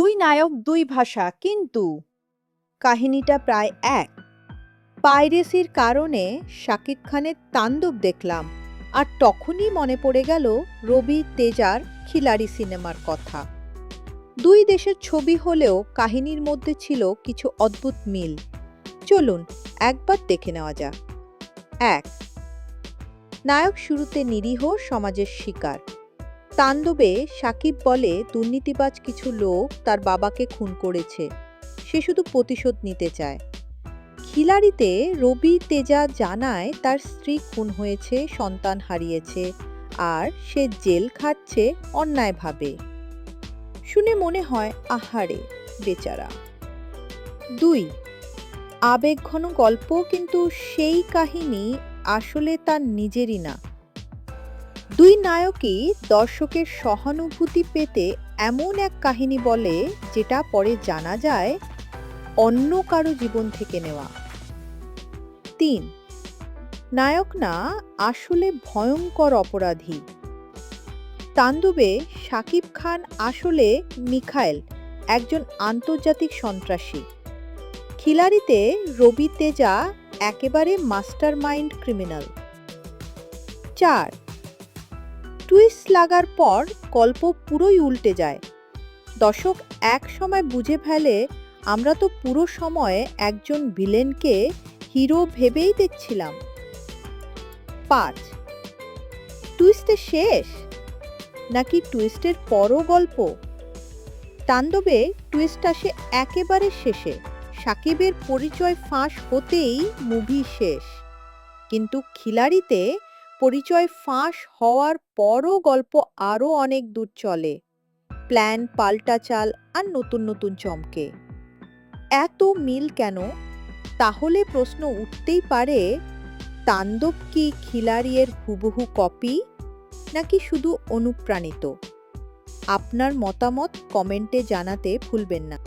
দুই নায়ক, দুই ভাষা, কিন্তু কাহিনীটা প্রায় এক। পাইরেসির কারণে শাকিব খানের তাণ্ডব দেখলাম আর তখনই মনে পড়ে গেল রবি তেজার খিলাড়ি সিনেমার কথা। দুই দেশের ছবি হলেও কাহিনীর মধ্যে ছিল কিছু অদ্ভুত মিল। চলুন একবার দেখে নেওয়া যাক। এক, নায়ক শুরুতে নিরীহ, সমাজের শিকার। তাণ্ডবে সাকিব বলে দুর্নীতিবাজ কিছু লোক তার বাবাকে খুন করেছে। সে শুধু প্রতিশোধ নিতে চায়। খিলাড়িতে রবি তেজা জানায় তার স্ত্রী খুন হয়েছে, সন্তান হারিয়েছে আর সে জেল খাচ্ছে অন্যায়ভাবে। শুনে মনে হয়, আহারে, বেচারা। দুই, আবেগঘন গল্প কিন্তু সেই কাহিনী আসলে তার নিজেরই না। দুই নায়কই দর্শকের সহানুভূতি পেতে এমন এক কাহিনী বলে যেটা পরে জানা যায় অন্য কারও জীবন থেকে নেওয়া। তিন নায়ক না আসলে ভয়ঙ্কর অপরাধী। তান্দুবে শাকিব খান আসলে মিখাইল, একজন আন্তর্জাতিক সন্ত্রাসী। খিলাড়িতে রবি তেজা একেবারে মাস্টার মাইন্ড ক্রিমিনাল। চার টুইস্ট লাগার পর গল্প পুরোই উল্টে যায়। দর্শক এক সময় বুঝে ফেলে, আমরা তো পুরো সময় একজন ভিলেনকে হিরো ভেবেই দেখছিলাম। পাঁচ টুইস্টে শেষ? নাকি টুইস্টের পরও গল্প? তাণ্ডবে টুইস্ট আসে একেবারে শেষে। সাকিবের পরিচয় ফাঁস হতেই মুভি শেষ। কিন্তু খিলাড়িতে পরিচয় ফাঁস হওয়ার পরও গল্প আরও অনেক দূর চলে। প্ল্যান পাল্টা চাল আর নতুন নতুন চমকে। এত মিল কেন? তাহলে প্রশ্ন উঠতেই পারে, তাণ্ডব কি খিলাড়িয়ের হুবহু কপি, নাকি শুধু অনুপ্রাণিত? আপনার মতামত কমেন্টে জানাতে ভুলবেন না।